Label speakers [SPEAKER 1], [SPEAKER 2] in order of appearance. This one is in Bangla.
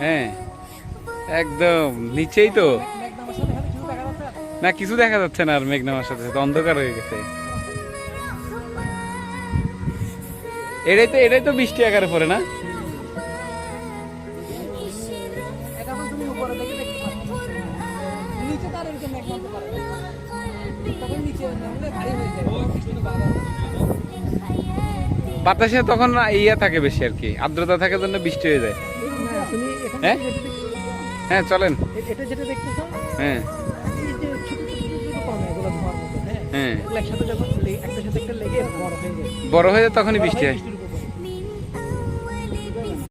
[SPEAKER 1] হ্যাঁ একদম নিচেই তো। না কিছু দেখা যাচ্ছে না আর মেঘনামার সাথে সাথে অন্ধকার হয়ে গেছে। এটাই তো এটাই তো বৃষ্টি আকারে পড়ে না?
[SPEAKER 2] তুমি উপরে দেখে দেখতে নিচে তার এরকম পারে। তখন নিচে নামলে ভারী হয়ে যায়।
[SPEAKER 1] বাতাসে তখন ইয়া থাকে বেশি আর কি আর্দ্রতা থাকার জন্য বৃষ্টি হয়ে যায়।
[SPEAKER 2] হ্যাঁ,
[SPEAKER 1] হ্যাঁ?
[SPEAKER 2] থেকে
[SPEAKER 1] হ্যাঁ চলেন।
[SPEAKER 2] এটা যেটা দেখতেছো
[SPEAKER 1] হ্যাঁ।
[SPEAKER 2] হ্যাঁ?
[SPEAKER 1] হ্যাঁ।
[SPEAKER 2] একসাথে যখন একটার সাথে একটা লেগে বড় হয়ে যায়।
[SPEAKER 1] বড় হয়ে যায় তখনই বৃষ্টি
[SPEAKER 2] হয়।